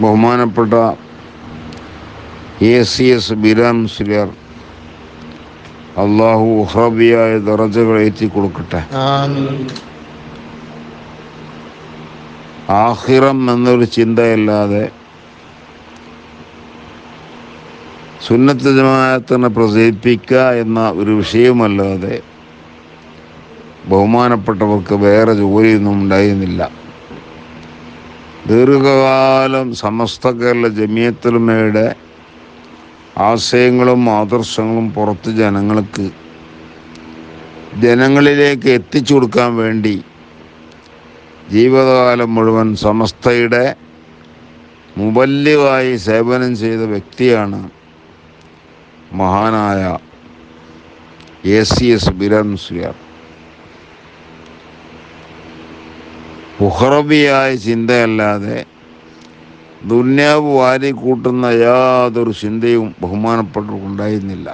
ബഹുമാനപ്പെട്ട A C S Biran സുലിയർ അള്ളാഹു ഹ്രബിയായ ദറജകൾ എത്തി കൊടുക്കട്ടെ. ആഹിറം എന്നൊരു ചിന്തയല്ലാതെ സുന്നത്ത് ജമാഅത്തിനെ പ്രചരിപ്പിക്കുക എന്ന ഒരു വിഷയമല്ലാതെ ബഹുമാനപ്പെട്ടവർക്ക് വേറെ ജോലിയൊന്നും ഉണ്ടായിരുന്നില്ല. ദീർഘകാലം സമസ്ത കേരള ജമിയത്തുലമയുടെ ആശയങ്ങളും ആദർശങ്ങളും പുറത്ത് ജനങ്ങൾക്ക് ജനങ്ങളിലേക്ക് എത്തിച്ചു കൊടുക്കാൻ വേണ്ടി ജീവിതകാലം മുഴുവൻ സമസ്തയുടെ മുബല്യമായി സേവനം ചെയ്ത വ്യക്തിയാണ് മഹാനായ A C S Biran Musliyar ഉഹറബിയായ ചിന്തയല്ലാതെ ദുന്യാവ് വാരി കൂട്ടുന്ന യാതൊരു ചിന്തയും ബഹുമാനപ്പെട്ടവർക്കുണ്ടായിരുന്നില്ല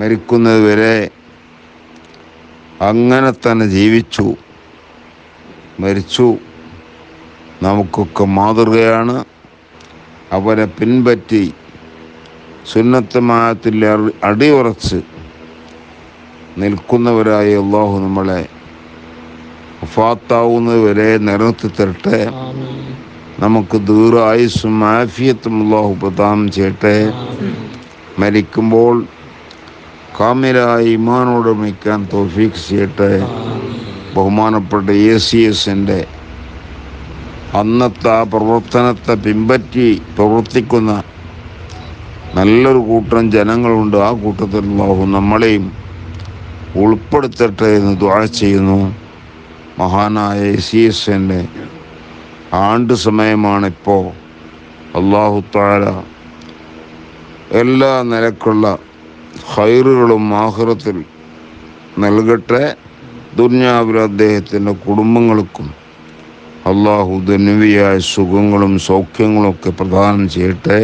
മരിക്കുന്നതുവരെ അങ്ങനെ തന്നെ ജീവിച്ചു. മരിച്ചു. നമുക്കൊക്കെ മാതൃകയാണ്. അവരെ പിൻപറ്റി സുന്നത്തമായത്തിൽ അടിയുറച്ച് നിൽക്കുന്നവരായി അള്ളാഹു നമ്മളെ വഫാത്താവുന്നത് വരെ നിലനിർത്തി തരട്ടെ നമുക്ക് ദീർഘായുസ്സും ആഫിയത്തും അള്ളാഹു പ്രദാനം ചെയ്യട്ടെ. മരിക്കുമ്പോൾ കാമിലായി ഇമാനോട് മിക്കാൻ തോഫീക്ക് ചെയ്യട്ടെ. ബഹുമാനപ്പെട്ട എ സി എസിന്റെ അന്നത്തെ ആ പ്രവർത്തനത്തെ പിൻപറ്റി പ്രവർത്തിക്കുന്ന നല്ലൊരു കൂട്ടം ജനങ്ങളുണ്ട്. ആ കൂട്ടത്തിൽ അള്ളാഹു നമ്മളെയും ഉൾപ്പെടുത്തട്ടെ എന്ന് ദ്വാ ചെയ്യുന്നു. മഹാനായ സി എന്റെ ആണ്ട് സമയമാണിപ്പോൾ. അള്ളാഹു താര എല്ലാ നിലക്കുള്ള ഹൈറുകളും ആഹ്റത്തിൽ നൽകട്ടെ. ദുർഞ്ഞാവിൽ അദ്ദേഹത്തിന്റെ കുടുംബങ്ങൾക്കും അള്ളാഹു ധനുവിയായ സുഖങ്ങളും സൗഖ്യങ്ങളും ഒക്കെ പ്രദാനം ചെയ്യട്ടെ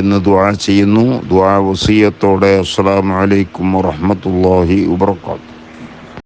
എന്ന് ദ്വാ ചെയ്യുന്നു. ദ്വാ വസീയത്തോടെ അസ്സാം വലൈക്കും വറഹമത്തല്ലാഹി വബർക്കാത്തു